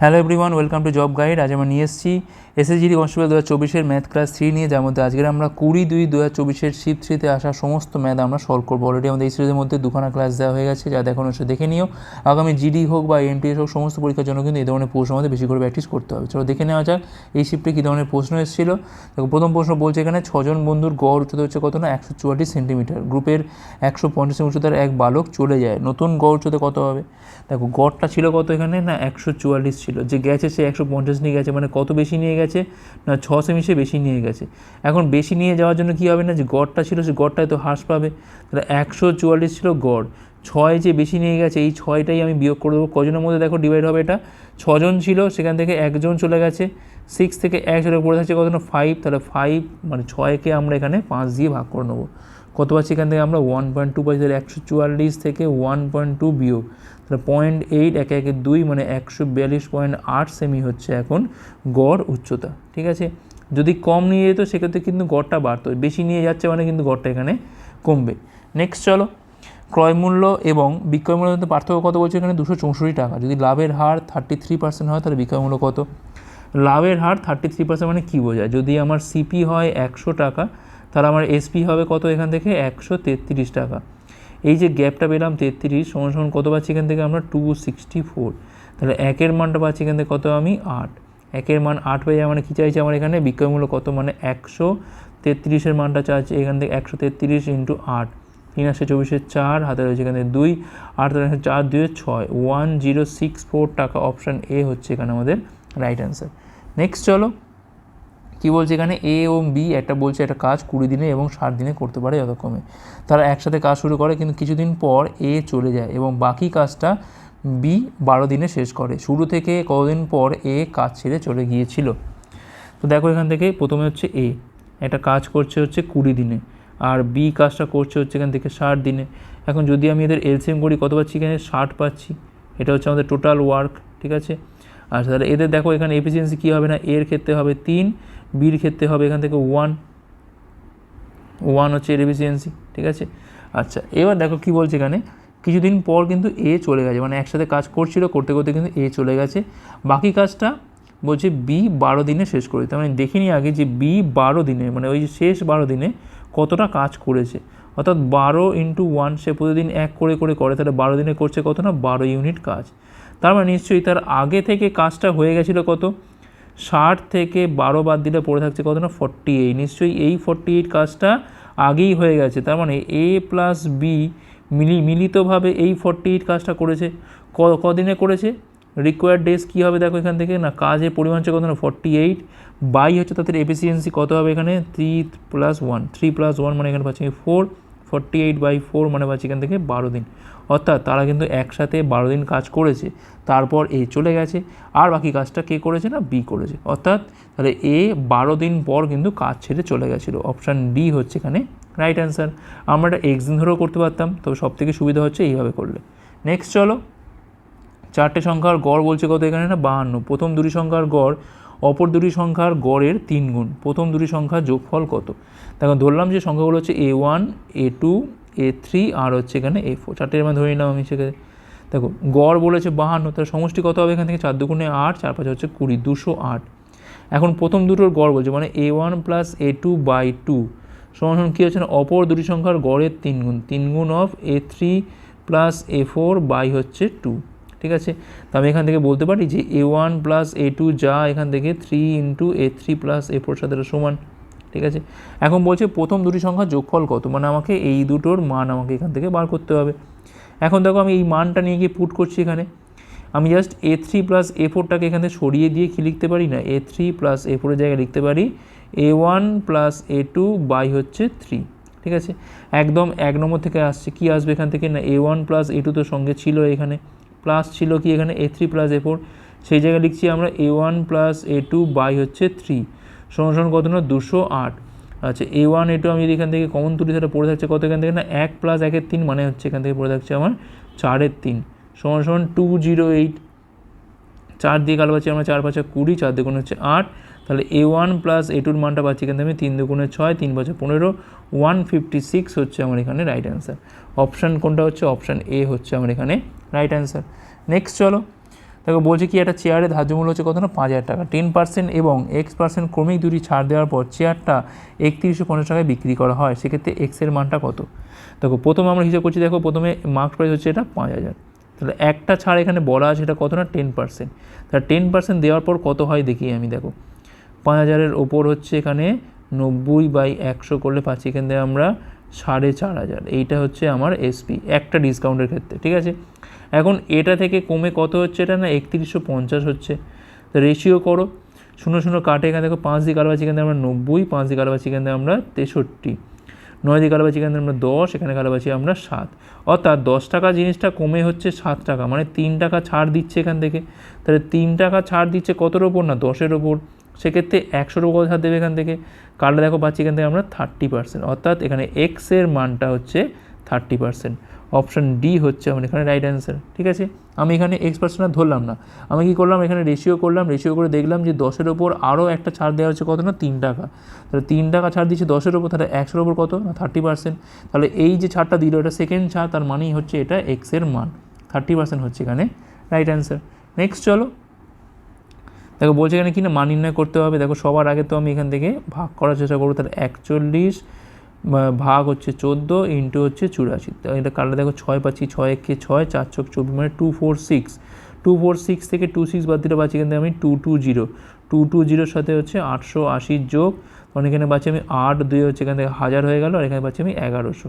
Hello everyone welcome to job guide আজ আমরা নিয়ে এসেছি এসএসজিডি কনস্টেবল দু হাজার চব্বিশের ম্যাথ ক্লাস থ্রি নিয়ে, যার মধ্যে আজকের আমরা কুড়ি দুই দু হাজার চব্বিশের শিপ থ্রিতে আসা সমস্ত ম্যাথ আমরা সলভ করব। অলরেডি আমাদের এই সিরিজের মধ্যে দুখানা ক্লাস দেওয়া হয়ে গেছে, যা দেখুন সে দেখে নিও। আগামী জিডি হোক বা এমটিএস হোক, সমস্ত পরীক্ষার জন্য কিন্তু এই ধরনের প্রশ্ন আমাদের বেশি করে প্র্যাকটিস করতে হবে। চলো দেখে নেওয়া যাক এই শিফটে কী ধরনের প্রশ্ন এসেছিল। দেখো, প্রথম প্রশ্ন বলছে এখানে, ছজন বন্ধুর গড় উচ্চতা হচ্ছে কত না? একশো চুয়াল্লিশ সেন্টিমিটার। গ্রুপের একশো পঞ্চাশ উচ্চতার এক বালক চলে যায়। নতুন গড় উচ্চতা কত হবে? দেখো, গড়টা ছিল কত এখানে? না, একশো চুয়াল্লিশ ছিল। যে গেছে সে একশো পঞ্চাশ নিয়ে গেছে মানে কত বেশি নিয়ে গেছে? না, ছ সেমি সে বেশি নিয়ে গেছে। এখন বেশি নিয়ে যাওয়ার জন্য কী হবে না? যে গড়টা ছিল, সে গড়টায় তো হ্রাস পাবে। তাহলে একশো চুয়াল্লিশ ছিল গড়। ছয় যে বেশি নিয়ে গেছে, এই ছয়টাই আমি বিয়োগ করে দেবো। কজনের মধ্যে দেখো ডিভাইড হবে এটা। ছজন ছিল, সেখান থেকে একজন চলে গেছে। সিক্স থেকে এক চলে পড়ে থাকছে, কত না ফাইভ তাহলে ফাইভ মানে ছয়কে আমরা এখানে পাঁচ দিয়ে ভাগ করে নেব। কত পাচ্ছি এখান থেকে আমরা? ওয়ান পয়েন্ট টু পাচ্ছি। তাহলে একশো চুয়াল্লিশ থেকে ওয়ান পয়েন্ট টু বিয়োগ। তাহলে পয়েন্ট এইট একে একে দুই মানে একশো বিয়াল্লিশ পয়েন্ট আট সেমি হচ্ছে এখন গড় উচ্চতা, ঠিক আছে? যদি কম নিয়ে যেত, সেক্ষেত্রে কিন্তু গড়টা বাড়তো। বেশি নিয়ে যাচ্ছে মানে কিন্তু গড়টা এখানে কমবে। নেক্সট চলো। ক্রয়মূল্য এবং বিক্রয় মূল্যের মধ্যে পার্থক্য কত বলছে এখানে? দুশো চৌষট্টি টাকা। যদি লাভের হার থার্টি থ্রি পার্সেন্ট হয়, তাহলে বিক্রয় মূল্য কত? লাভের হার থার্টি থ্রি পার্সেন্ট মানে কী বোঝায়? যদি আমার সিপি হয় একশো টাকা, তাহলে আমার এসপি হবে কত এখান থেকে? একশো তেত্রিশ টাকা। এই যে গ্যাপটা পেলাম তেত্রিশ, সমান সমান কত পাচ্ছি এখান থেকে আমরা টু সিক্সটি ফোর তাহলে একের মানটা পাচ্ছি এখান থেকে কত আমি আট। একের মান আট পেয়ে যাওয়া মানে কী চাইছে আমার এখানে? বিক্রয় মূল্য কত মানে একশো তেত্রিশের মানটা চাইছে এখান থেকে একশো তেত্রিশ ইন্টু আট। তিন আসে চব্বিশের চার, হাতে রয়েছে এখানে দুই, আট আসে চার, দুয়ে ছয়। ওয়ান জিরো সিক্স ফোর টাকা অপশান এ হচ্ছে এখানে আমাদের রাইট অ্যান্সার নেক্সট চলো। কী বলছে এখানে? এ এবং বি একটা বলছে একটা কাজ কুড়ি দিনে এবং ষাট দিনে করতে পারে যতক্ষণে তারা একসাথে কাজ শুরু করে কিন্তু কিছুদিন পর এ চলে যায় এবং বাকি কাজটা বি বারো দিনে শেষ করে। শুরু থেকে কতদিন পর এ কাজ ছেড়ে চলে গিয়েছিল? তো দেখো এখান থেকে প্রথমে হচ্ছে এ একটা কাজ করছে হচ্ছে কুড়ি দিনে আর বি কাজটা করছে হচ্ছে এখান থেকে ষাট দিনে। এখন যদি আমি এদের এলসিএম করি, কত পাচ্ছি এখানে? ষাট পাচ্ছি। এটা হচ্ছে আমাদের টোটাল ওয়ার্ক ঠিক আছে? আচ্ছা তাহলে এদের দেখো এখানে এফিসিয়েন্সি কী হবে না? এর ক্ষেত্রে হবে তিন। বির ক্ষেত্রে হবে এখান থেকে ওয়ান ওয়ান হচ্ছে এর এফিসিয়েন্সি ঠিক আছে? আচ্ছা এবার দেখো কী বলছে এখানে। কিছুদিন পর কিন্তু এ চলে গেছে মানে একসাথে কাজ করছিল, করতে করতে কিন্তু এ চলে গেছে। বাকি কাজটা বলছে বি বারো দিনে শেষ করে দিতে মানে দেখিনি আগে যে বি বারো দিনে মানে ওই যে শেষ বারো দিনে কতটা কাজ করেছে। অর্থাৎ বারো ইন্টু ওয়ান সে প্রতিদিন এক করে করে করে, তাহলে বারো দিনে করছে কত না? বারো ইউনিট কাজ। তার মানে নিশ্চয়ই তার আগে থেকে কাজটা হয়ে গেছিল কত? ষাট থেকে বারো বাদ দিলে পড়ে থাকছে কত না? ফর্টি এইট নিশ্চয়ই এই ফর্টি এইট কাজটা আগেই হয়ে গেছে। তার মানে এ প্লাস বি মিলি, মিলিতভাবে এই ফর্টি এইট কাজটা করেছে। ক, কদিনে করেছে? রিকোয়ার্ড ডেজ কী হবে দেখো এখান থেকে? না, কাজের পরিমাণ হচ্ছে কত না? ফর্টি এইট বাই হচ্ছে তাদের এফিসিয়েন্সি কত হবে এখানে? Three plus one three plus one মানে এখানে পাচ্ছি four forty eight by four মানে পাচ্ছি এখান থেকে বারো দিন। অর্থাৎ তারা কিন্তু একসাথে বারো দিন কাজ করেছে, তারপর এ চলে গেছে। আর বাকি কাজটা কে করেছে না? বি করেছে। অর্থাৎ তাহলে এ বারো দিন পর কিন্তু কাজ ছেড়ে চলে গেছিল। অপশান ডি হচ্ছে এখানে রাইট অ্যান্সার আমরা এটা এক্স দিন ধরেও করতে পারতাম, তবে সব থেকে সুবিধা হচ্ছে এইভাবে করলে। নেক্সট চলো। চারটে সংখ্যার গড় বলছে কত এখানে না? বাহান্ন। প্রথম দুটি সংখ্যার গড় অপর দুটি সংখ্যার গড়ের তিন গুণ। প্রথম দুটি সংখ্যার যোগফল কত? দেখো, ধরলাম যে সংখ্যাগুলো হচ্ছে A one A two A three আর হচ্ছে এখানে এ ফোর চারটের মানে ধরে নিলাম আমি সেখানে। দেখো, গড় বলেছে বাহান্ন তার সমষ্টি কত হবে এখান থেকে? চার দুগুণে আট, চার পাঁচ হচ্ছে কুড়ি, দুশো আট। এখন প্রথম দুটোর গড় বলছে মানে A one plus A two by two সমান কী হচ্ছে না? অপর দুটি সংখ্যার গড়ের তিন গুণ। তিন গুণ of A three plus A four by হচ্ছে টু ঠিক আছে? তো আমি এখান থেকে বলতে পারি যে A one plus A two যা এখান থেকে three into A three plus A four সাথে সমান, ঠিক আছে? এখন বলছে প্রথম দুটি সংখ্যার যোগফল কত? মানে আমাকে এই দুটোর মান আমাকে এখান থেকে বার করতে হবে। এখন দেখো আমি এই মানটা নিয়ে গিয়ে পুট করছি এখানে। আমি just A three plus A ফোরটাকে এখান সরিয়ে দিয়ে কি লিখতে পারি না? এ থ্রি প্লাস এ ফোরের জায়গায় লিখতে পারি A one plus A two by হচ্ছে থ্রি ঠিক আছে? একদম এক নম্বর থেকে আসছে। কি আসবে এখান থেকে? না A one plus A two তো সঙ্গে ছিল এখানে। প্লাস ছিল কি এখানে? A three plus A four সেই জায়গায় লিখছি আমরা A one plus A two by হচ্ছে থ্রি সমান কত না দুশো আট। আচ্ছা এ ওয়ান এ টু আমি যদি এখান থেকে কমন তুলি সেটা পড়ে থাকছে কত এখান থেকে না? এক প্লাস একের তিন মানে হচ্ছে এখান থেকে পড়ে থাকছে আমার চারের তিন। সমান সমান টু জিরো এইট চার দিয়ে কাল পাচ্ছি আমরা চার পাঁচে কুড়ি, চার দুগুণ হচ্ছে আট। তাহলে এ ওয়ান প্লাস এ টুর মানটা পাচ্ছি থেকে আমি তিন দুগুণে ছয়, তিন বছর পনেরো ওয়ান ফিফটি সিক্স হচ্ছে আমার এখানে রাইট অ্যান্সার অপশান কোনটা হচ্ছে? অপশান এ হচ্ছে আমার এখানে রাইট অ্যান্সার নেক্সট চলো। দেখো, বলছে কি, একটা চেয়ারের ধার্য মূল্য হচ্ছে কত না? পাঁচ হাজার টাকা। টেন পার্সেন্ট এবং এক্স পার্সেন্ট ক্রমিক দুটি ছাড় দেওয়ার পর চেয়ারটা একত্রিশশো পঞ্চাশ টাকায় বিক্রি করা হয়। সেক্ষেত্রে এক্সের মানটা কত? দেখো, প্রথমে আমরা হিসাব করছি, দেখো, প্রথমে মার্কস প্রাইস হচ্ছে এটা পাঁচ হাজার। তাহলে একটা ছাড় এখানে বলা আছে এটা কত না? টেন পার্সেন্ট তাহলে টেন পার্সেন্ট দেওয়ার পর কত হয় দেখি আমি, দেখো। পাঁচ হাজারের ওপর হচ্ছে এখানে নব্বই বাই একশো করলে পাচ্ছি এখান থেকে আমরা সাড়ে চার হাজার। এইটা হচ্ছে আমার এসপি একটা ডিসকাউন্টের ক্ষেত্রে, ঠিক আছে? এখন এটা থেকে কমে কত হচ্ছে এটা না, একত্রিশশো পঞ্চাশ হচ্ছে। তো রেশিও করো, শূন্য শূন্য কাটে এখানে দেখো পাঁচ কালো পাচ্ছি এখান থেকে আমরা নব্বই, পাঁচ কালো পাচ্ছি এখান থেকে আমরা তেষট্টি। নয় কালো পাচ্ছি এখান থেকে আমরা দশ, এখানে কালো পাচ্ছি আমরা সাত। অর্থাৎ দশ টাকা জিনিসটা কমে হচ্ছে সাত টাকা মানে তিন টাকা ছাড় দিচ্ছে এখান থেকে। তাহলে তিন টাকা ছাড় দিচ্ছে কতর ওপর না, দশের ওপর। সেক্ষেত্রে একশোর ওপর ছাড় দেবে এখান থেকে। কার্ডে দেখো পাচ্ছি এখান থেকে আমরা থার্টি পার্সেন্ট অর্থাৎ এখানে এক্সের মানটা হচ্ছে থার্টি পার্সেন্ট অপশান ডি হচ্ছে আমার এখানে রাইট অ্যান্সার ঠিক আছে? আমি এখানে এক্স পার্সেন্ট ধরলাম না। আমি কী করলাম? এখানে রেশিও করলাম রেশিও করে দেখলাম যে দশের ওপর আরও একটা ছাড় দেওয়া হচ্ছে কত না? তিন টাকা। তাহলে তিন টাকা ছাড় দিচ্ছে দশের ওপর, তাহলে একশোর ওপর কত? না থার্টি পার্সেন্ট তাহলে এই যে ছাড়টা দিল, এটা সেকেন্ড ছাড়, তার মানেই হচ্ছে এটা এক্সের মান। থার্টি পার্সেন্ট হচ্ছে এখানে রাইট অ্যান্সার নেক্সট চলো। দেখো, বলছে এখানে কি না, মান নির্ণয় করতে হবে। দেখো, সবার আগে তো আমি এখান থেকে ভাগ করার চেষ্টা করব। তাহলে একচল্লিশ ভাগ হচ্ছে চোদ্দ ইন্টু হচ্ছে চুরাশি। এটা কালটা দেখো, ছয় পাচ্ছি, ছয় একে ছয়, চার চোখ চব্বিশ মানে two four six two four six থেকে টু সিক্স বাদ দিলে পাচ্ছি এখান থেকে আমি two two zero two two জিরোর সাথে হচ্ছে আটশো আশির যোগ তখন এখানে পাচ্ছি আমি আট, দুই হচ্ছে এখান থেকে হাজার হয়ে গেল, আর এখানে পাচ্ছি আমি এগারোশো।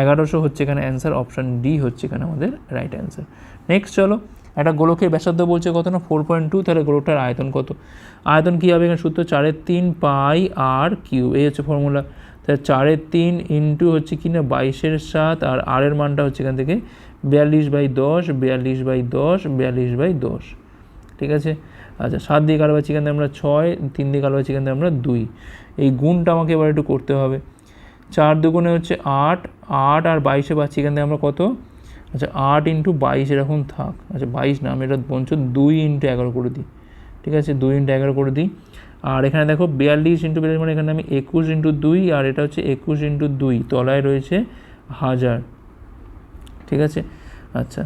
এগারোশো হচ্ছে এখানে অ্যান্সার অপশান ডি হচ্ছে এখানে আমাদের রাইট অ্যান্সার নেক্সট চলো একটা গোলকের ব্যাসার্ধ বলছে কত না? ফোর পয়েন্ট টু তাহলে গোলকটার আয়তন কত? আয়তন কী হবে এখানে? সূত্র চারের তিন পাই আর কিউ এই হচ্ছে ফর্মুলা তাহলে চারের তিন ইন্টু হচ্ছে কি না? বাইশের সাত, আর আর এর মানটা হচ্ছে এখান থেকে বিয়াল্লিশ বাই দশ, বিয়াল্লিশ বাই দশ, বিয়াল্লিশ বাই দশ। ঠিক আছে? আচ্ছা সাত দিয়ে কালো পাচ্ছি এখান থেকে আমরা ছয়, তিন দিয়ে কালো পাচ্ছি এখান থেকে আমরা দুই। এই গুণটা আমাকে এবার একটু করতে হবে। চার দুগুণে হচ্ছে আট আট আর বাইশে পাচ্ছি এখান থেকে আমরা কত? আচ্ছা আট ইন্টু বাইশ এরকম থাক। আচ্ছা বাইশ না, আমি এটা বঞ্চ দুই ইন্টু এগারো করে দিই। ঠিক আছে, দুই ইন্টু এগারো করে দিই। আর এখানে দেখো বিয়াল্লিশ ইন্টু বিয়াল্লিশ মানে এখানে আমি একুশ ইন্টু দুই, আর এটা হচ্ছে একুশ ইন্টু দুই, তলায় রয়েছে হাজার। ঠিক আছে? আচ্ছা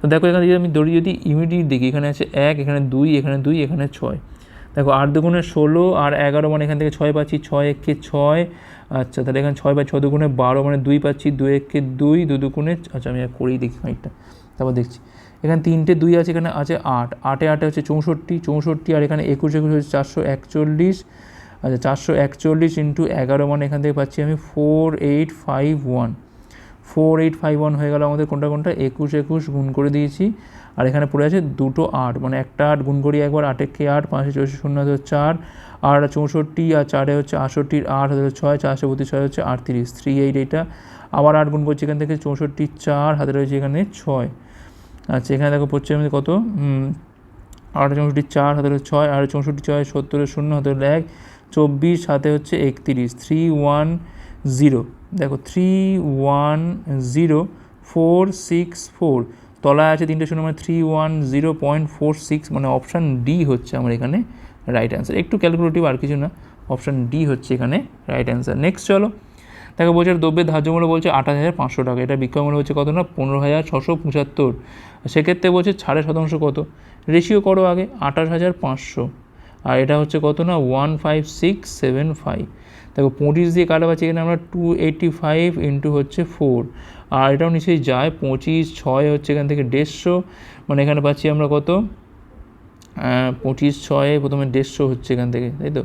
তো দেখো এখানে যদি আমি দড়ি যদি ইমিডিয়েট দেখি এখানে আছে এক, এখানে দুই এখানে দুই, এখানে ছয়। দেখো আট দুগুণে ষোলো আর এগারো মানে এখান থেকে ছয় পাচ্ছি, ছয় একে ছয়। আচ্ছা তাহলে এখানে ছয় পাই ছ দুগুণে বারো মানে দুই পাচ্ছি দুই একে দুই, দু দুগুণে আচ্ছা আমি করেই দেখি খানিকটা। তারপর দেখছি। এখানে তিনটে দুই আছে, এখানে আছে আট। আটে আটে হচ্ছে চৌষট্টি চৌষট্টি আর এখানে একুশ একুশ হচ্ছে চারশো একচল্লিশ। আচ্ছা চারশো একচল্লিশ ইন্টু এগারো মানে এখান থেকে পাচ্ছি আমি four eight five one. Four eight five one হয়ে গেল আমাদের, কোনটা কোনটা? একুশ একুশ, গুণ করে দিয়েছি। আর এখানে পড়ে আছে দুটো আট মানে একটা আট গুণ করি একবার, আটে কে আট পাঁচশো চৌষট্টি, শূন্য হাতে চার, আর চৌষট্টি, আর চারে হচ্ছে আটষট্টির আট হাতে ছয়, চারশো বত্রিশ ছয় হচ্ছে আটত্রিশ থ্রি এইট এইটা আবার আট গুণ করছি এখান থেকে চৌষট্টি চার, হাতে রয়েছে এখানে ছয়। আচ্ছা এখানে দেখো পড়ছে কত? আট চৌষট্টি চার, হাতে ছয় আর চৌষট্টি ছয় সত্তরের শূন্য, হাতে এক, চব্বিশ, হাতে হচ্ছে একত্রিশ থ্রি ওয়ান জিরো। দেখো three one zero four six four তলায় আছে তিনটে শূন্য মানে three one zero point four six মানে অপশান ডি হচ্ছে আমার এখানে রাইট অ্যান্সার একটু ক্যালকুলেটিভ আর কিছু না অপশান ডি হচ্ছে এখানে রাইট অ্যান্সার নেক্সট চলো। দেখো, বলছে দ্রব্যের ধার্য মূল্য বলছে আঠাশ হাজার পাঁচশো টাকা। এটা বিক্রয় মূল্য হচ্ছে কত না? পনেরো হাজার ছশো পঁচাত্তর। সেক্ষেত্রে বলছে ছাড়ের শতাংশ কত? রেশিও করো আগে, আঠাশ হাজার পাঁচশো। আর এটা হচ্ছে কত না? One five six seven five দেখো পঁচিশ দিয়ে কাটা পাচ্ছি এখানে আমরা টু এইটটি ফাইভ ইন্টু হচ্ছে ফোর আর এটাও নিশ্চয়ই যায়। পঁচিশ ছয় হচ্ছে এখান থেকে দেড়শো। মানে এখানে পাচ্ছি আমরা কত? পঁচিশ ছয়ে প্রথমে দেড়শো হচ্ছে এখান থেকে, তাই তো?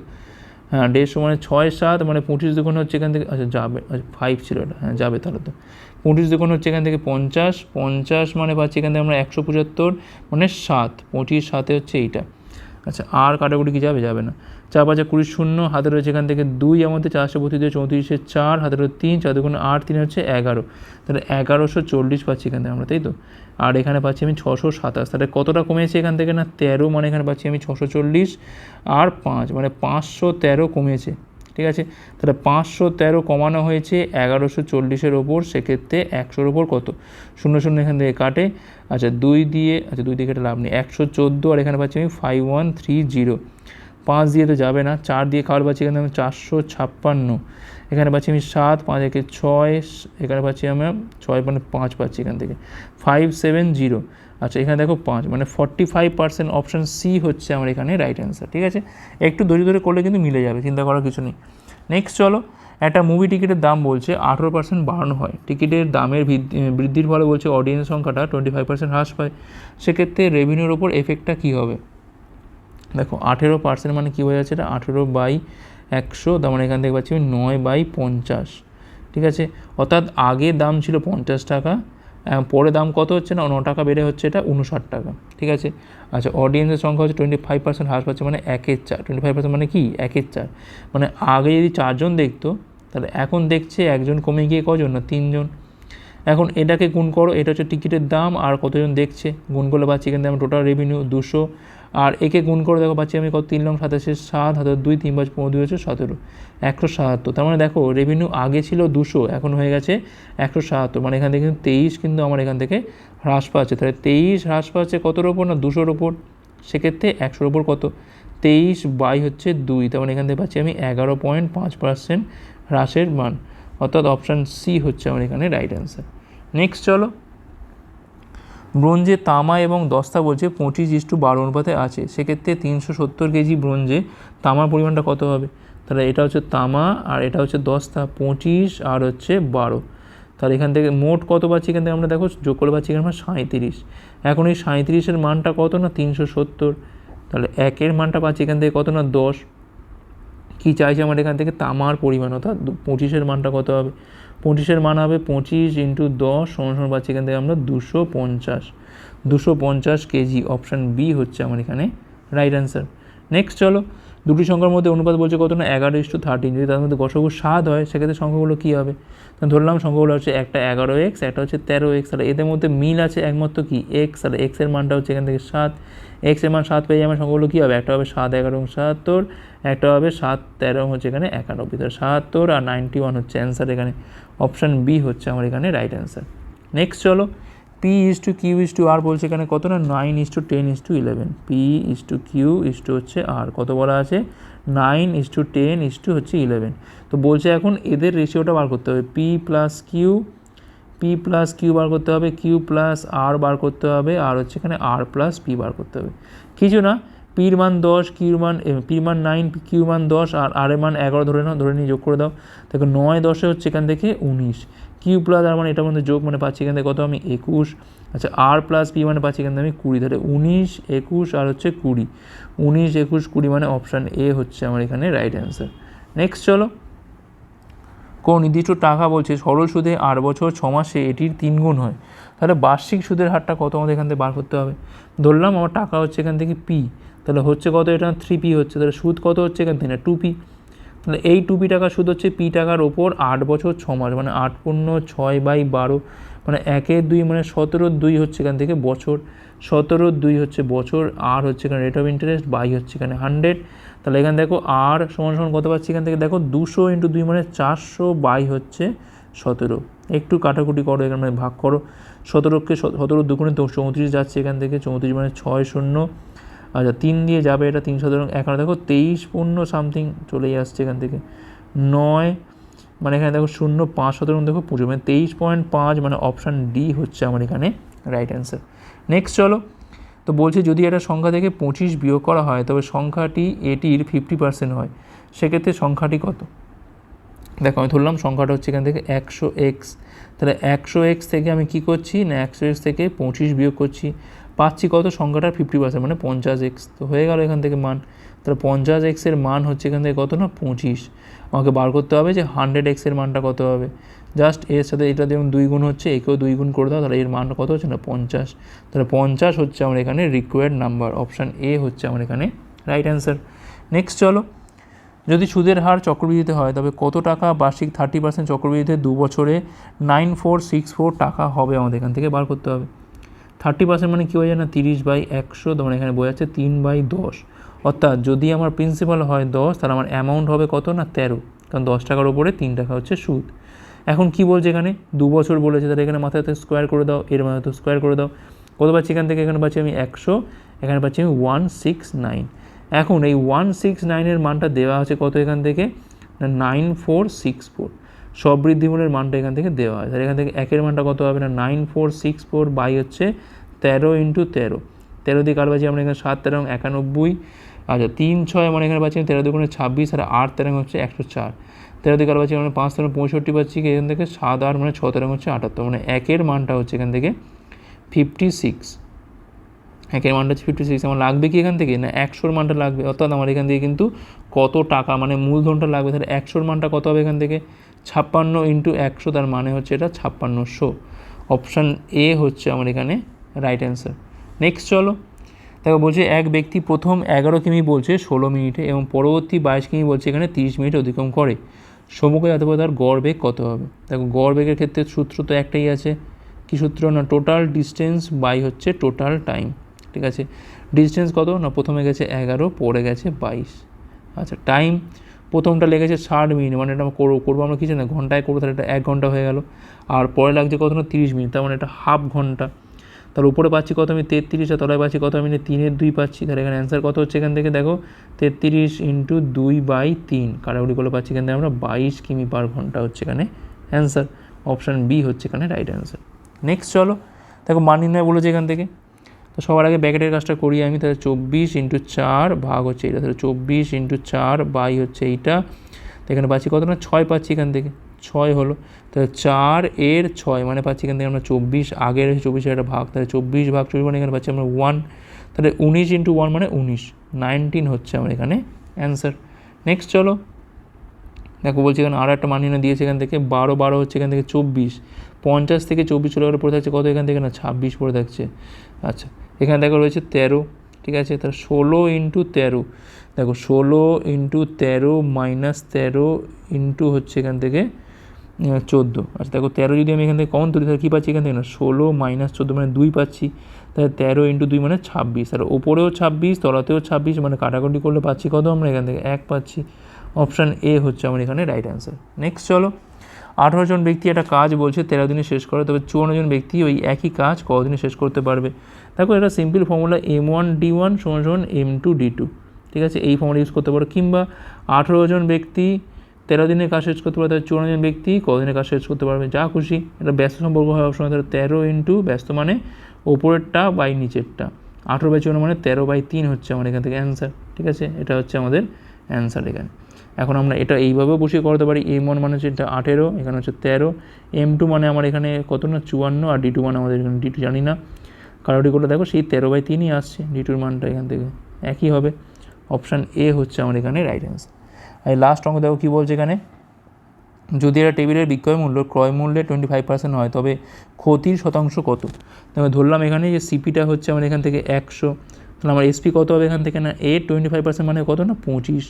হ্যাঁ দেড়শো মানে ছয় সাত মানে পঁচিশ দুগুণ হচ্ছে এখান থেকে আচ্ছা যাবে। আচ্ছা ফাইভ ছিল এটা। হ্যাঁ যাবে তাহলে তো। পঁচিশ দুগুণ হচ্ছে এখান থেকে পঞ্চাশ। পঞ্চাশ মানে পাচ্ছি এখান থেকে আমরা একশো পঁচাত্তর মানে সাত। পঁচিশ সাতে হচ্ছে এইটা। আচ্ছা আর কাটাকুটি কি যাবে? যাবে না। চার পাঁচে কুড়ি শূন্য, হাতে রয়েছে এখান থেকে দুই আমাদের চারশো বত্রিশ, চৌত্রিশে চার, হাতে রয়েছে তিন, চার দুগুণ আট, তিন হচ্ছে এগারো। তাহলে এগারোশো চল্লিশ পাচ্ছি এখান থেকে আমরা, তাই তো? আর এখানে পাচ্ছি আমি ছশো সাতাশ। তাহলে কতটা কমেছে এখান থেকে না? তেরো মানে এখানে পাচ্ছি আমি ছশো চল্লিশ আর পাঁচ মানে পাঁচশো তেরো কমেছে। ঠিক আছে? তাহলে পাঁচশো তেরো কমানো হয়েছে, এগারোশো চল্লিশের ওপর, সেক্ষেত্রে একশোর ওপর কত? শূন্য শূন্য এখান থেকে কাটে। আচ্ছা দুই দিয়ে আচ্ছা দুই দিকে কেটে লাভ নেই। একশো চোদ্দ আর এখানে পাচ্ছি আমি ফাইভ ওয়ান থ্রি জিরো পাঁচ দিয়ে তো যাবে না, চার দিয়ে খাওয়ার পাচ্ছি এখানে আমি চারশো ছাপ্পান্ন। এখানে পাচ্ছি আমি সাত, পাঁচ, একে ছয়, এখানে পাচ্ছি আমরা ছয় মানে পাঁচ পাচ্ছি এখান থেকে। ফাইভ সেভেন জিরো আচ্ছা এখানে দেখো পাঁচ মানে forty five percent option C হচ্ছে আমার এখানে রাইট অ্যান্সার ঠিক আছে? একটু ধৈর্য ধরে করলে কিন্তু মিলে যাবে, চিন্তা করার কিছু নেই। নেক্সট চলো, একটা মুভি টিকিটের দাম বলছে আঠেরো পার্সেন্ট বাড়ানো হয়। টিকিটের দামের বৃদ্ধি- বৃদ্ধির ফলে বলছে অডিয়েন্স সংখ্যাটা টোয়েন্টি ফাইভ পার্সেন্ট হ্রাস পায়। সেক্ষেত্রে রেভিনিউর ওপর এফেক্টটা কী হবে? দেখো, আঠেরো পার্সেন্ট মানে কী হয়ে যাচ্ছে এটা আঠেরো বাই একশো, তার মানে এখান থেকে পাচ্ছি আমি নয় বাই পঞ্চাশ, ঠিক আছে? অর্থাৎ আগে দাম ছিল পঞ্চাশ টাকা পরে দাম কত হচ্ছে না, ন টাকা বেড়ে হচ্ছে এটা উনষাট টাকা, ঠিক আছে? আচ্ছা অডিয়েন্সের সংখ্যা হচ্ছে টোয়েন্টি ফাইভ পার্সেন্ট হ্রাস পাচ্ছে মানে একের চার টোয়েন্টি ফাইভ পার্সেন্ট মানে কি? একের চার মানে আগে যদি চারজন দেখতো, তাহলে এখন দেখছে একজন কমে গিয়ে কজন না তিনজন? এখন এটাকে গুণ করো, এটা হচ্ছে টিকিটের দাম, আর কতজন দেখছে, গুণ করলে পাচ্ছি এখান থেকে আমার টোটাল রেভিনিউ দুশো। আর একে গুণ করে দেখো পাচ্ছি আমি কত, তিন লং সাতাশে সাত হাজার দুই, তিন পাঁচ, পনেরো, দুই হচ্ছে সতেরো, একশো সাহাত্তর তার মানে দেখো রেভিনিউ আগে ছিল দুশো, এখন হয়ে গেছে একশো সাহাত্তর মানে এখান থেকে কিন্তু তেইশ কিন্তু আমার এখান থেকে হ্রাস পাচ্ছে। তাহলে তেইশ হ্রাস পাচ্ছে কতর ওপর না দুশোর ওপর? সেক্ষেত্রে একশোর ওপর কত? তেইশ বাই হচ্ছে দুই, তার মানে এখান থেকে পাচ্ছি আমি এগারো পয়েন্ট পাঁচ পার্সেন্ট হ্রাসের মান। অর্থাৎ অপশান সি হচ্ছে আমার এখানে রাইট অ্যান্সার নেক্সট চলো। ব্রোঞ্জে তামা এবং দস্তা বলছে পঁচিশ ইস্টু বারো অনুপাতে আছে। সেক্ষেত্রে তিনশো সত্তর কেজি ব্রোঞ্জে তামার পরিমাণটা কত হবে? তাহলে এটা হচ্ছে তামা আর এটা হচ্ছে দস্তা, পঁচিশ আর হচ্ছে বারো। তাহলে এখান থেকে মোট কত পাচ্ছি এখান থেকে আমরা দেখো, যোগ করে পাচ্ছি এখানে সাঁত্রিশ এখন এই সাঁত্রিশের মানটা কত না? তিনশো সত্তর। তাহলে একের মানটা পাচ্ছি এখান থেকে কত না? দশ। কী চাইছে আমার এখান থেকে? তামার পরিমাণ, অর্থাৎ পঁচিশের মানটা কত হবে? পঁচিশের মান হবে পঁচিশ ইন্টু দশ সমান সমান পাচ্ছি এখান থেকে আমরা দুশো পঞ্চাশ। দুশো পঞ্চাশ কেজি, অপশান বি হচ্ছে আমার এখানে রাইট অ্যান্সার নেক্সট চলো। দুটি সংখ্যার মধ্যে অনুপাত বলছে কত না? এগারো ইস্টু থার্টিন যদি তার মধ্যে গসগু সাত হয়, সেক্ষেত্রে সংখ্যাগুলো কী হবে? ধরলাম সংখ্যাগুলো হচ্ছে একটা এগারো এক্স, একটা হচ্ছে তেরো এক্স। তাহলে এদের মধ্যে মিল আছে একমাত্র কি? এক্স। তাহলে এক্সের মানটা হচ্ছে এখান থেকে সাত। এক্সের মান সাত পেয়ে আমার, সংখ্যাগুলো কী হবে? একটা হবে সাত, এগারো সাতাত্তর একটা হবে সাত, তেরো হচ্ছে এখানে একানব্বই। তাহলে সাতাত্তর আর নাইনটি ওয়ান হচ্ছে অ্যান্সার এখানে। অপশান বি হচ্ছে আমার এখানে রাইট অ্যান্সার নেক্সট চলো। P is to Q is to R বলছে এখানে কত না? Nine is to ten is to eleven P is to Q is to হচ্ছে আর কত বলা আছে? Nine is to ten is to হচ্ছে ইলেভেন তো বলছে এখন এদের রেশিওটা বার করতে হবে। P plus Q P plus Q বার করতে হবে। কিউ প্লাস আর বার করতে হবে। আর হচ্ছে এখানে আর প্লাস পি বার করতে হবে। কিছু না পির মান দশ কিউর মান পির মান নাইন কিউ মান দশ, আর আর এর মান এগারো ধরে নাও, ধরে নিয়ে যোগ করে দাও। দেখো নয় দশে হচ্ছে এখান থেকে উনিশ। কিউ প্লাস আর মানে এটার মধ্যে যোগ মানে পাচ্ছি এখান থেকে কত আমি একুশ। আচ্ছা আর প্লাস পি মানে পাচ্ছি এখান থেকে আমি কুড়ি। তাহলে উনিশ, একুশ আর হচ্ছে কুড়ি। উনিশ, একুশ, কুড়ি মানে অপশান এ হচ্ছে আমার এখানে রাইট অ্যান্সার নেক্সট চলো। কোন নির্দিষ্ট টাকা বলছে, সরল সুদে আট বছর, ছ মাসে এটির তিন গুণ হয়। তাহলে বার্ষিক সুদের হারটা কত আমাদের এখান থেকে বার করতে হবে? ধরলাম আমার টাকা হচ্ছে এখান থেকে পি তাহলে হচ্ছে কত? এটা থ্রি পি হচ্ছে। তাহলে সুদ কত হচ্ছে এখান থেকে? টু পি তাহলে এই টু পি টাকা সুদ হচ্ছে পি টাকার ওপর আট বছর ছ মাস মানে আট পূর্ণ ছয় বাই বারো মানে একের দুই মানে সতেরো দুই হচ্ছে এখান থেকে বছর সতেরো দুই হচ্ছে বছর, আর হচ্ছে এখানে রেট অফ ইন্টারেস্ট বাই হচ্ছে এখানে হান্ড্রেড তাহলে এখানে দেখো আর সমান সমান কত পাচ্ছি এখান থেকে? দেখো দুশো ইন্টু দুই মানে চারশো বাই হচ্ছে সতেরো। একটু কাটাকুটি করো এখানে মানে ভাগ করো। সতেরোকে সতেরো দুগুণে চৌত্রিশ যাচ্ছে এখান থেকে, চৌত্রিশ মানে ছয় শূন্য আচ্ছা তিন দিয়ে যাবে এটা তিন সতেরো এখানে দেখো, তেইশ পূর্ণ সামথিং চলেই আসছে এখান থেকে। নয় মানে এখানে দেখো শূন্য পাঁচ সতেরো দেখো পুজো। মানে তেইশ পয়েন্ট পাঁচ মানে অপশান ডি হচ্ছে আমার এখানে রাইট অ্যান্সার নেক্সট চলো। তো বলছে যদি একটা সংখ্যা থেকে পঁচিশ বিয়োগ করা হয়, তবে সংখ্যাটি এটির ফিফটি পার্সেন্ট হয়। সেক্ষেত্রে সংখ্যাটি কত? দেখো, আমি ধরলাম সংখ্যাটা হচ্ছে এখান থেকে একশো এক্স। তাহলে একশো এক্স থেকে আমি কি করছি? না, একশো এক্স থেকে পঁচিশ বিয়োগ করছি। পাচ্ছি কত? সংখ্যাটা ফিফটি পার্সেন্ট মানে পঞ্চাশ এক্স তো হয়ে গেল এখান থেকে মান। তাহলে পঞ্চাশ এক্সের মান হচ্ছে এখান থেকে কত না? পঁচিশ। আমাকে বার করতে হবে যে হান্ড্রেড এক্সের মানটা কত হবে? জাস্ট এর সাথে এটা যেমন দুই গুণ হচ্ছে, একেও দুই গুণ করে দাও, তাহলে এর মানটা কত হচ্ছে না? পঞ্চাশ। তাহলে পঞ্চাশ হচ্ছে আমার এখানে রিকোয়ার্ড নাম্বার অপশান এ হচ্ছে আমার এখানে রাইট অ্যান্সার নেক্সট চলো। যদি সুদের হার চক্রবৃদ্ধিতে হয়, তবে কত টাকা বার্ষিক থার্টি পার্সেন্ট চক্রবৃদ্ধিতে দু বছরে নাইন ফোর সিক্স ফোর টাকা হবে আমাদের এখান থেকে বার করতে হবে? থার্টি পার্সেন্ট মানে কী হয়ে যায় না? তিরিশ বাই একশো তোমার এখানে বোঝাচ্ছে তিন বাই দশ। অর্থাৎ যদি আমার প্রিন্সিপাল হয় দশ, তাহলে আমার অ্যামাউন্ট হবে কত না? তেরো। কারণ দশ টাকার ওপরে তিন টাকা হচ্ছে সুদ। এখন কি বলছে এখানে? দু বছর বলেছে, তাহলে এখানে মাথাতে স্কোয়ার করে দাও, এর মাথাতে স্কোয়ার করে দাও। কত পাচ্ছি এখান থেকে? এখানে পাচ্ছি আমি একশো, এখানে পাচ্ছি আমি ওয়ান সিক্স নাইন এখন এই ওয়ান সিক্স নাইনের মানটা দেওয়া আছে কত এখান থেকে? না নাইন ফোর সিক্স ফোর সব বৃদ্ধিমূলের মানটা এখান থেকে দেওয়া হয়। তাহলে এখান থেকে একের মানটা কত হবে না? Nine four six four by হচ্ছে তেরো ইন্টু তেরো। তেরো দিয়ে কার পাচ্ছি আমরা এখানে সাত তেরো একানব্বই। আচ্ছা তিন ছয় মানে এখানে পাচ্ছি তেরো দুগুণে ছাব্বিশ, আর আট তেরো হচ্ছে একশো চার। তেরো দিকে পাচ্ছি মানে পাঁচ তেরো পঁয়ষট্টি পাচ্ছি, এখান থেকে সাত আট মানে ছ তেরো হচ্ছে আটাত্তর। মানে একের মানটা হচ্ছে এখান থেকে ফিফটি সিক্স একের মানটা হচ্ছে ফিফটি সিক্স আমার লাগবে কি এখান থেকে? না, একশোর মানটা লাগবে। অর্থাৎ আমার এখান থেকে কিন্তু কত টাকা মানে মূলধনটা লাগবে। তাহলে একশোর মানটা কত হবে এখান থেকে? ছাপ্পান্ন ইন্টু একশো, তার মানে হচ্ছে এটা ছাপ্পান্নশো। অপশান এ হচ্ছে আমার এখানে রাইট অ্যান্সার নেক্সট চলো। দেখো, বলছে এক ব্যক্তি প্রথম এগারো কিমি বলছে ষোলো মিনিটে এবং পরবর্তী বাইশ কিমি বলছে এখানে তিরিশ মিনিট অতিক্রম করে। সমগ্র যাতে তার গড় বেগ কত হবে? দেখো, গড় বেগের ক্ষেত্রে সূত্র তো একটাই আছে। কী সূত্র? না টোটাল ডিস্টেন্স বাই হচ্ছে টোটাল টাইম ঠিক আছে? ডিস্টেন্স কত? না, প্রথমে গেছে এগারো, পরে গেছে বাইশ। আচ্ছা টাইম প্রথমটা লেগেছে ষাট মিনিট মানে এটা করব করব আমরা কিছু না, ঘন্টায় করব, তাহলে এটা এক ঘণ্টা হয়ে গেল। আর পরে লাগছে কত না তিরিশ মিনিট, তার মানে এটা হাফ ঘণ্টা। তার উপরে পাচ্ছি কত আমি তেত্রিশ, আর তলায় পাচ্ছি কত আমি তিনের দুই পাচ্ছি। তাহলে এখানে অ্যান্সার কত হচ্ছে এখান থেকে? দেখো, তেত্রিশ ইন্টু দুই বাই তিন। কাটাকুটি করলে পাচ্ছি এখান থেকে আমরা বাইশ কিমি পার ঘণ্টা হচ্ছে এখানে অ্যান্সার অপশান বি হচ্ছে এখানে রাইট অ্যান্সার নেক্সট চলো, দেখো মান নির্ণয় বলেছে এখান থেকে। তো সবার আগে ব্যাকেটের কাজটা করি আমি, তাহলে চব্বিশ ইন্টু চার ভাগ হচ্ছে এটা তাহলে চব্বিশ ইন্টু চার বাই হচ্ছে এইটা। তো এখানে পাচ্ছি কত না? ছয় পাচ্ছি এখান থেকে, ছয় হলো। তাহলে চার এর ছয় মানে পাচ্ছি এখান থেকে আমরা চব্বিশ, আগের চব্বিশের একটা ভাগ, তাহলে চব্বিশ ভাগ চব্বিশ মানে এখানে পাচ্ছি আমরা ওয়ান তাহলে উনিশ ইন্টু ওয়ান মানে উনিশ নাইনটিন হচ্ছে আমার এখানে অ্যান্সার নেক্সট চলো, দেখো বলছি এখানে আরও একটা মানিয়ে দিয়েছে এখান থেকে, বারো বারো হচ্ছে এখান থেকে চব্বিশ, পঞ্চাশ থেকে চব্বিশ চলে পড়ে থাকছে কত এখান থেকে না? ছাব্বিশ পড়ে থাকছে। আচ্ছা এখানে দেখো রয়েছে তেরো, ঠিক আছে? তাহলে ষোলো ইন্টু তেরো, দেখো ষোলো ইন্টু তেরো মাইনাস তেরো ইন্টু হচ্ছে এখান থেকে চোদ্দ। আচ্ছা দেখো তেরো যদি আমি এখান থেকে কমন তুলি তাহলে কী পাচ্ছি এখান থেকে? না, ষোলো মাইনাস চোদ্দ মানে দুই পাচ্ছি। তাহলে তেরো ইন্টু দুই মানে ছাব্বিশ। আর ওপরেও ছাব্বিশ, তলাতেও ছাব্বিশ মানে কাটাকুটি করলে পাচ্ছি কত আমরা? এখান থেকে এক পাচ্ছি। অপশান এ হচ্ছে আমার এখানে রাইট অ্যান্সার নেক্সট চলো। আঠারো জন ব্যক্তি একটা কাজ বলছে, তেরো দিনে শেষ করে, তবে চুয়ান্ন জন ব্যক্তি ওই একই কাজ কদিনে শেষ করতে পারবে? দেখো এটা simple formula M one D one সমান সমান এম টু ডি টু ঠিক আছে? এই ফর্মুলা ইউজ করতে পারো। কিংবা আঠেরো জন ব্যক্তি, তেরো দিনের কাজ শেষ করতে পারবে তাহলে চুয়ান্ন জন ব্যক্তি কদিনের কাজ শেষ করতে পারবে? যা খুশি। এটা ব্যস্ত সম্পর্ক হয় অপশন তাহলে তেরো ইন্টু ব্যস্ত মানে ওপরেরটা বাই নিচেরটা। আঠেরো বাই চুয়ান্ন মানে তেরো বাই তিন হচ্ছে আমার এখান থেকে অ্যান্সার ঠিক আছে? এটা হচ্ছে আমাদের অ্যান্সার এখানে। এখন আমরা এটা এইভাবেও বসিয়ে করতে পারি। এম ওয়ান মানে হচ্ছে এটা আঠেরো, এখানে হচ্ছে তেরো। এম টু মানে আমার এখানে কত না? চুয়ান্ন। আর ডি টু মানে আমাদের এখানে ডি টু জানি না। কারোটি করলে দেখো, সেই তেরো বাই তিনই আসছে ডি টুর মানটা এখান থেকে। একই হবে। অপশান এ হচ্ছে আমার এখানে রাইট অ্যান্সার আর লাস্ট অঙ্ক দেখো কী বলছে এখানে? যদি এটা টেবিলের বিক্রয় মূল্য, ক্রয় মূল্যে টোয়েন্টি ফাইভ পার্সেন্ট হয়, তবে ক্ষতির শতাংশ কত? তবে ধরলাম এখানে যে সিপিটা হচ্ছে আমার এখান থেকে একশো, তাহলে আমার এসপি কত হবে এখান থেকে না? এ টোয়েন্টি ফাইভ পার্সেন্ট মানে কত না? পঁচিশ,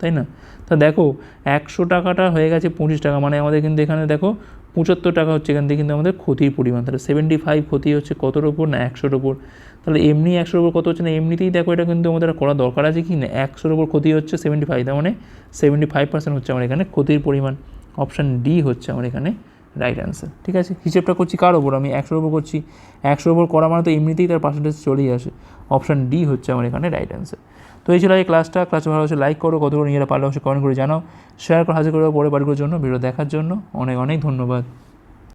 তাই না? তা দেখো, একশো টাকাটা হয়ে গেছে পঁচিশ টাকা মানে আমাদের কিন্তু এখানে দেখো পঁচাত্তর টাকা হচ্ছে এখান থেকে কিন্তু আমাদের ক্ষতির পরিমাণ। তাহলে সেভেন্টি ফাইভ ক্ষতি হচ্ছে কতর ওপর না একশোর ওপর তাহলে এমনি একশোর ওপর কত হচ্ছে না, এমনিতেই দেখো এটা কিন্তু আমাদের করা দরকার আছে কি না? একশোর ওপর ক্ষতি হচ্ছে সেভেন্টি ফাইভ তার মানে সেভেন্টি ফাইভ পার্সেন্ট হচ্ছে আমার এখানে ক্ষতির পরিমাণ। অপশান ডি হচ্ছে আমার এখানে রাইট অ্যান্সার ঠিক আছে? হিসেবটা করছি কার ওপর আমি একশোর ওপর করছি। একশোর ওপর করা মানে তো এমনিতেই তার পার্সেন্টেজ চলেই আসে। অপশান ডি হচ্ছে আমার এখানে রাইট অ্যান্সার তো এই ছিল এই ক্লাসটা ক্লাস ভালো হচ্ছে লাইক করো, কতগুলো নিজেরা পারলে অবশ্যই কমেন্ট করে জানাও। শেয়ার করে, হাজির করো পরে বাড়িগুলোর জন্য। ভিডিও দেখার জন্য অনেক অনেক ধন্যবাদ।